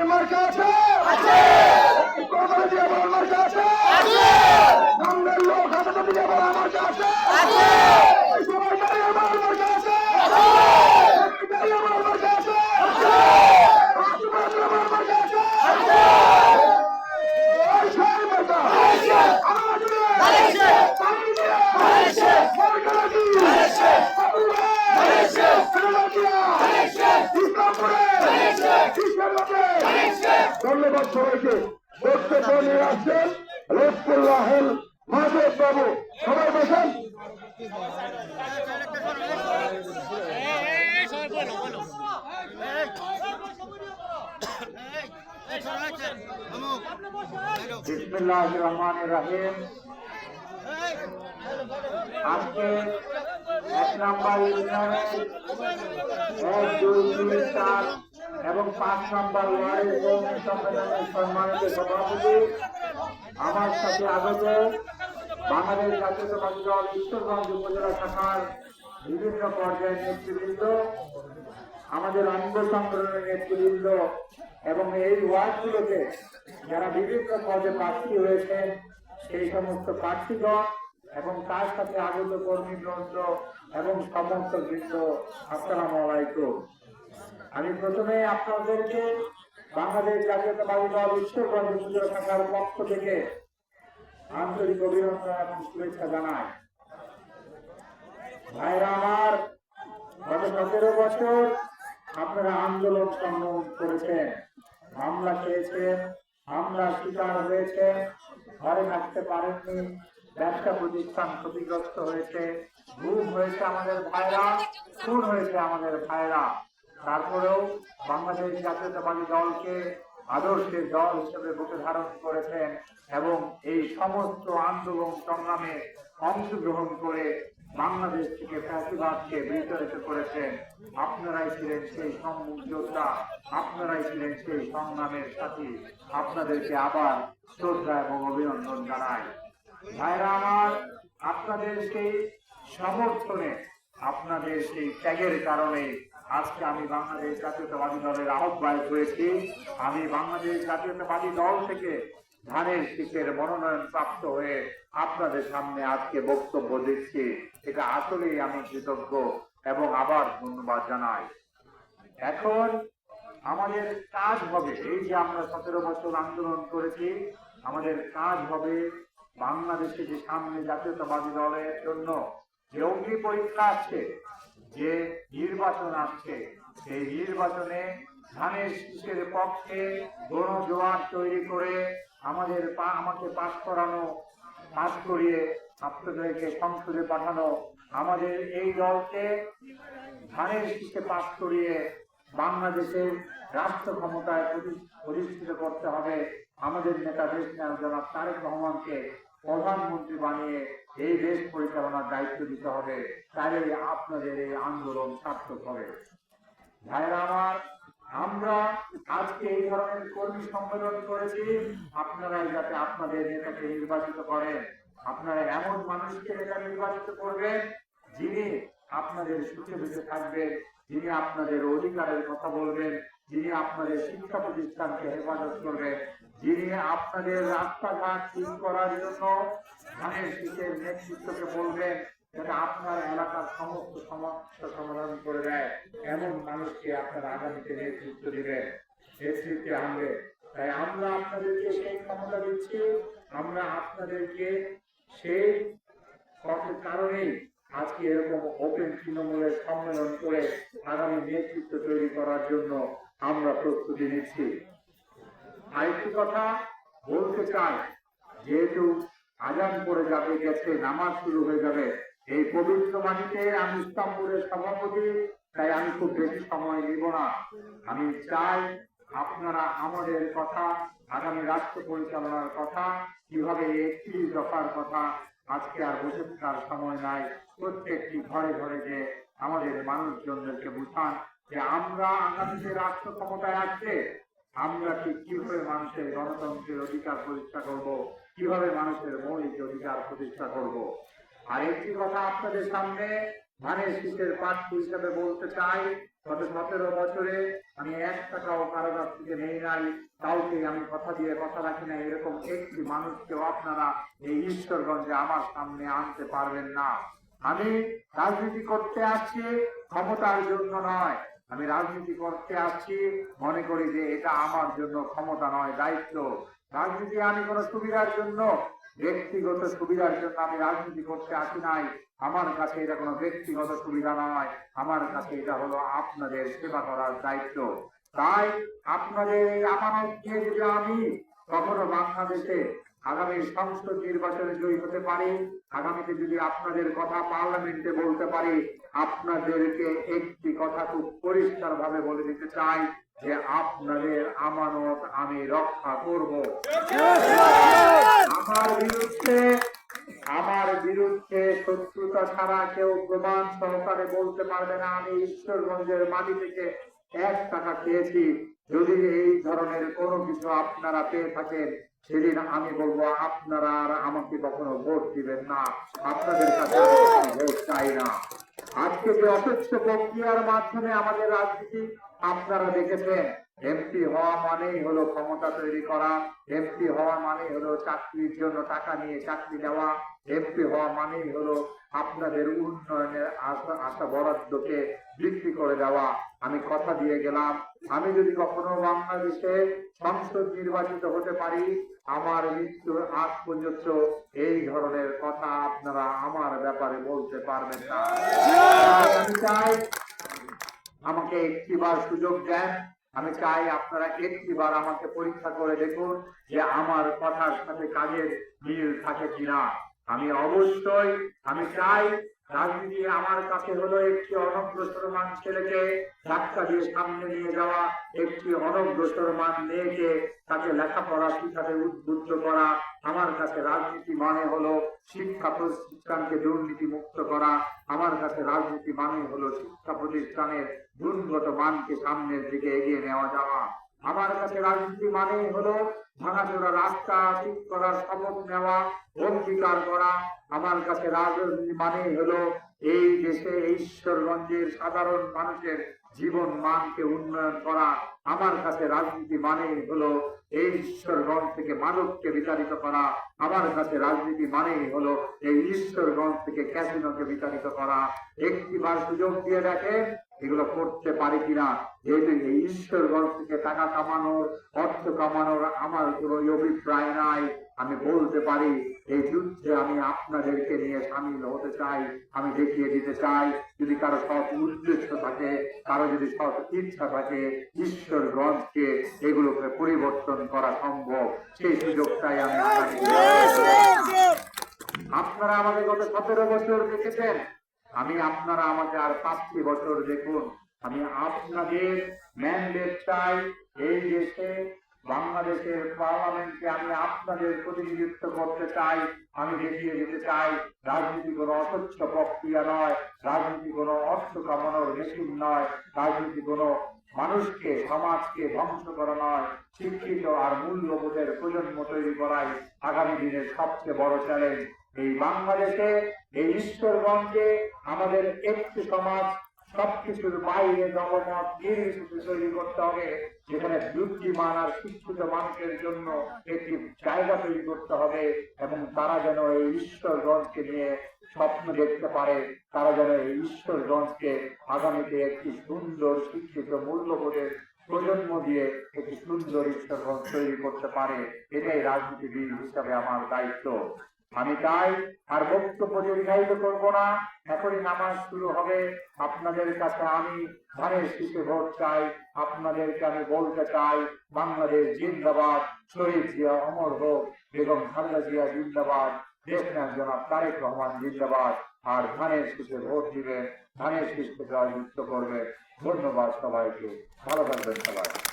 আমার কাছে কবর দিয়ে বল আমার কাছে সঙ্গের লোক হাতে দিয়ে বল আমার কাছে সবাই দাঁড়িয়ে বল আমার কাছে দাঁড়িয়ে বল আমার কাছে রাষ্ট্রপতি বল আমার কাছে এই সেই মতো আমার জুড়ে পানি দিয়ে সরকার কি বাবুরা কানাডিয়া ইসলামপুরে ইসলামপুরে ধন্যবাদ সবাইকে। বক্তব্য নিয়ে আসছেন লস্কুল রাহেল মাহবুব বাবু। সবাই বসেন। বিসমিল্লাহ রহমান রাহিম। আজকে এক নম্বর এক দুই তিন চার এবং পাঁচ নম্বর কৌমি সম্মেলনের সম্মানিত সভাপতি। আমার সাথে আগত বাংলাদেশ জাতীয়তাবাদী দল উত্তরগঞ্জ উপজেলা শাখার বিভিন্ন পর্যায়ের নেতৃবৃন্দ, আমাদের অঙ্গ সংগঠনের নেতৃবৃন্দ এবং এই ওয়ার্ডগুলোতে যারা বিভিন্ন পদে প্রার্থী হয়েছেন, সেই সমস্ত প্রার্থীগণ এবং তার সাথে আগত কর্মীবৃন্দ এবং সমস্ত বৃন্দ, আসসালামু আলাইকুম। আমি প্রথমে আপনাদেরকে বাংলাদেশ জাতীয়তাবাদী দল উত্তরবঙ্গ উপজেলা শাখার পক্ষ থেকে আন্তরিক অভিনন্দন এবং শুভেচ্ছা জানাই। ভাইরা আমার, গত সতেরো বছর আপনারা আন্দোলন সংগ্রাম করেছেন। হামলা খেয়েছেন হামলা শিকার হয়েছে ঘরে থাকতে পারেননি, ব্যবসা প্রতিষ্ঠান ক্ষতিগ্রস্ত হয়েছে গুম হয়েছে আমাদের ভাইরা, খুন হয়েছে আমাদের ভাইরা। তারপরেও বাংলাদেশ জাতীয়তাবাদী দলকে আদর্শের দল হিসেবে বুকে ধারণ করেছেন এবং এই সমস্ত আন্দোলন সংগ্রামে অংশগ্রহণ করে বাংলাদেশ থেকে ফ্যাসিবাদকে বিতাড়িত করেছেন। আপনারাই ছিলেন সেই সম্মুখ যোদ্ধা, আপনারাই ছিলেন সেই সংগ্রামের সাথী। আপনাদেরকে আবার শ্রদ্ধা এবং অভিনন্দন জানাই। ভাইরা আমার, আপনাদের সেই সমর্থনে, আপনাদের সেই ত্যাগের কারণে আজকে আমি বাংলাদেশ জাতীয়তাবাদী দলের আহ্বায়ক হয়েছি। আমি বাংলাদেশ জাতীয়তাবাদী দল থেকে ধানের শীতের মনোনয়ন প্রাপ্ত হয়ে আপনাদের সামনে আজকে বক্তব্য দিচ্ছি। এটা আসলেই আমি কৃতজ্ঞ এবং আবার ধন্যবাদ জানাই। এখন আমাদের কাজ হবে, এই যে আমরা সতেরো বছর আন্দোলন করেছি, আমাদের কাজ হবে বাংলাদেশে যে সামনে জাতীয়তাবাদী দলের জন্য যে অগ্নি পরীক্ষা আসছে যে নির্বাচন আসছে, সেই নির্বাচনে ধানের শীষের পক্ষে গণজোয়ার তৈরি করে আমাদের পা, আমাকে পাশ করানো, পাশ করিয়ে আপনাদেরকে সংসদে পাঠানো, আমাদের এই দলকে ধানের শীষে পাশ করিয়ে বাংলাদেশের রাষ্ট্র ক্ষমতায় প্রতি- প্রতিষ্ঠিত করতে হবে। আমাদের নেতা দেশ জনাব তারেক রহমানকে প্রধানমন্ত্রী বানিয়ে এই দেশ পরিচালনার দায়িত্ব দিতে হবে তাহলে আপনাদের এই আন্দোলন সার্থক হবে। ভাইরা আমার, আমরা আজকে এই ধরনের কর্মী সম্মেলন করেছি, আপনারাই যাতে আপনাদের নেতাকে নির্বাচিত করেন। আপনারা এমন মানুষকে নেতা নির্বাচিত করবেন, যিনি আপনাদের সুখে বেঁচে থাকবেন, যিনি আপনাদের অধিকারের কথা বলবেন, যিনি আপনাদের শিক্ষা প্রতিষ্ঠানকে হেফাজত করবেন যিনি আপনাদের রাস্তাঘাট ঠিক করার জন্য ধানের শীতের নেতৃত্বকে বলবেন যাতে আপনার এলাকার সমস্ত সমস্যা সমাধান করে দেয়। এমন মানুষকে আপনারা আগামীতে নেতৃত্ব দিবেন। নেতৃত্বে আনবে। তাই আমরা আপনাদেরকে সেই ক্ষমতা দিচ্ছি। আমরা আপনাদেরকে সেই কথার কারণেই আজকে এরকম ওপেন তৃণমূলের সম্মেলন করে আগামী নেতৃত্ব তৈরি করার জন্য আমরা প্রস্তুতি নিচ্ছি। আরেকটি কথা বলতে চাই, যেহেতু আজান পড়ে যাবে, গেছে, নামাজ শুরু হয়ে যাবে, এই পবিত্র মাটিতে আমি ইস্তাম্বুলের সভাপতি, তাই আমি খুব বেশি সময় নিব না। আমি চাই আপনারা আমাদের কথা, আগামী রাষ্ট্র পরিচালনার কথা, কীভাবে একত্রিশ দফার কথা আজকে আর বসে থাকার সময় নাই, প্রত্যেকটি ঘরে ঘরে যে আমাদের মানুষজনদেরকে বুঝান যে আমরা আগামীতে রাষ্ট্র ক্ষমতায় আসছে আমরা ঠিক কীভাবে মানুষের গণতন্ত্রের অধিকার প্রতিষ্ঠা করব? কীভাবে মানুষের মৌলিক অধিকার প্রতিষ্ঠা করব? আর একটি কথা আপনাদের সামনে ধানের শীতের প্রার্থী হিসাবে বলতে চাই, গত সতেরো বছরে আমি এক টাকাও কারও কাছ থেকে নেই নাই, কাউকে আমি কথা দিয়ে কথা রাখি না এরকম একটি মানুষকেও আপনারা এই ঈশ্বরগঞ্জে আমার সামনে আনতে পারবেন না। আমি রাজনীতি করতে আসছি, ক্ষমতার জন্য নয়। আমি রাজনীতি করতে আসছি, মনে করি যে এটা আমার জন্য ক্ষমতা নয়, দায়িত্ব। রাজনীতি আমি কোনো সুবিধার জন্য, ব্যক্তিগত সুবিধার জন্য আমি রাজনীতি করতে আসি নাই। আমার কাছে এটা কোনো ব্যক্তিগত সুবিধা নয়। আমার কাছে এটা হলো আপনাদের সেবা করার দায়িত্ব। তাই আপনাদের এই আমানত দিয়ে যদি আমি কখনো বাংলাদেশে আগামী সংসদ নির্বাচনে জয়ী হতে পারি। আগামীতে যদি আপনাদের কথা পার্লামেন্টে বলতে পারি, আপনাদেরকে একটি কথা খুব পরিষ্কার ভাবে বলে দিতে চাই যে আপনাদের আমানত আমি রক্ষা করব। আমার বিরুদ্ধে আমার বিরুদ্ধে শত্রুতা ছাড়া কেউ প্রমাণ সহকারে বলতে পারবে না। আমি ঈশ্বরগঞ্জের মাটি থেকে এক টাকা খেয়েছি। যদি এই ধরনের কোনো কিছু আপনারা পেয়ে থাকেন সেদিন আমি বলব আপনারা আর আমাকে কখনো ভোট দিবেন না। আপনাদের কাছে ভোট চাই না। আজকে যে অস্বচ্ছ প্রক্রিয়ার মাধ্যমে আমাদের রাজনীতি আপনারা দেখেছেন এমপি হওয়া মানেই হলো ক্ষমতা তৈরি করা। এমপি হওয়া মানেই হলো চাকরির জন্য টাকা নিয়ে চাকরি দেওয়া এমপি হওয়া মানেই হলো আপনাদের উন্নয়নের আশা আশা বরাদ্দকে বিক্রি করে দেওয়া। আমি কথা দিয়ে গেলাম। আমি যদি কখনো বাংলাদেশে সংসদ নির্বাচিত হতে পারি, আমার মৃত্যুর আগ পর্যন্ত এই ধরনের কথা আপনারা আমার ব্যাপারে বলতে পারবেন না। আমি চাই আমাকে একটিবার সুযোগ দেন। আমি চাই আপনারা একটিবার আমাকে পরীক্ষা করে দেখুন যে আমার কথার সাথে কাজের মিল থাকে কিনা। আমি অবশ্যই, আমি চাই রাজনীতি আমার কাছে হলো একটি অনগ্রসরমান ছেলেকে ধাক্কা দিয়ে সামনে নিয়ে যাওয়া, একটি অনগ্রসরমান মেয়েকে তাকে লেখাপড়া শিখাতে উদ্বুদ্ধ করা, আমার কাছে রাজনীতি মানে হলো শিক্ষা প্রতিষ্ঠানকে দুর্নীতি মুক্ত করা, আমার কাছে রাজনীতি মানে হলো শিক্ষা প্রতিষ্ঠানের গুণগত মানকে সামনের দিকে এগিয়ে নেওয়া যাওয়া। আমার কাছে রাজনীতি মানে হলো ভাঙাচোরা রাস্তা ঠিক করার শপথ নেওয়া, অঙ্গীকার করা। আমার কাছে রাজনীতি মানে হলো এই দেশে ঈশ্বরগঞ্জের সাধারণ মানুষের জীবন মানকে উন্নয়ন করা। আমার কাছে রাজনীতি মানে হলো এই ঈশ্বরগঞ্জ থেকে মানবকে বিতাড়িত করা। আমার কাছে রাজনীতি মানে হলো এই ঈশ্বরগঞ্জ থেকে ক্যাসিনোকে বিতাড়িত করা। একটিবার সুযোগ দিয়ে দেখেন এগুলো করতে পারি কিনা? যেহেতু এই ঈশ্বরগঞ্জ থেকে টাকা কামানোর, অর্থ কামানোর আমার কোনো অভিপ্রায় নাই। আমি বলতে পারি, এই যুদ্ধে আমি আপনাদেরকে নিয়ে সামিল হতে চাই, আমি দেখিয়ে দিতে চাই, যদি কারও সৎ উদ্দেশ্য থাকে, কারও যদি সৎ ইচ্ছা থাকে ঈশ্বরগঞ্জকে এগুলোকে পরিবর্তন করা সম্ভব। সেই সুযোগটাই আমি আপনারা আমাকে গত সতেরো বছর দেখেছেন। আমি আপনারা আমাকে আর পাঁচটি বছর দেখুন। আমি আপনাদের ম্যান্ডেট চাই এই দেশে, বাংলাদেশের পার্লামেন্টে আমি আপনাদের প্রতিনিধিত্ব করতে চাই, আমি দেখিয়ে দিতে চাই, রাজনীতি কোনো অস্বচ্ছ প্রক্রিয়া নয়, রাজনীতি কোনো অর্থ কামানোর মেশিন নয়, রাজনীতি কোনো মানুষকে, সমাজকে ধ্বংস করা নয়, শিক্ষিত আর মূল্যবোধের প্রজন্ম তৈরি করাই আগামী দিনের সবচেয়ে বড় চ্যালেঞ্জ এই বাংলাদেশে এই ঈশ্বরগঞ্জে আমাদের একটি সমাজ, সবকিছুর বাইরে জগমত নির্বিশেষে তৈরি করতে হবে, যেখানে বুদ্ধিমান আর শিক্ষিত মানুষের জন্য একটি জায়গা তৈরি করতে হবে এবং তারা যেন এই ঈশ্বরগঞ্জকে নিয়ে স্বপ্ন দেখতে পারে, তারা যেন এই ঈশ্বরগঞ্জকে আগামীতে একটি সুন্দর শিক্ষিত মূল্যবোধের প্রজন্ম দিয়ে একটি সুন্দর ঈশ্বরগঞ্জ তৈরি করতে পারে, এটাই রাজনীতিবিদ হিসাবে আমার দায়িত্ব। আমি তাই আর বক্তব্য দীর্ঘায়িত করব না, এখনই নামাজ শুরু হবে। আপনাদের কাছে আমি ধানের শীতে ভোট চাই। আপনাদেরকে আমি বলতে চাই, বাংলাদেশ জিন্দাবাদ শহীদ জিয়া অমর হোক, বেগম খালেদা জিয়া জিন্দাবাদ, দেশ নায়ক জনাব তারেক রহমান জিন্দাবাদ। আর ধানের শীতে ভোট দিবে, ধানের শীষকে জয়যুক্ত করবে। ধন্যবাদ সবাইকে। ভালো থাকবেন সবাই।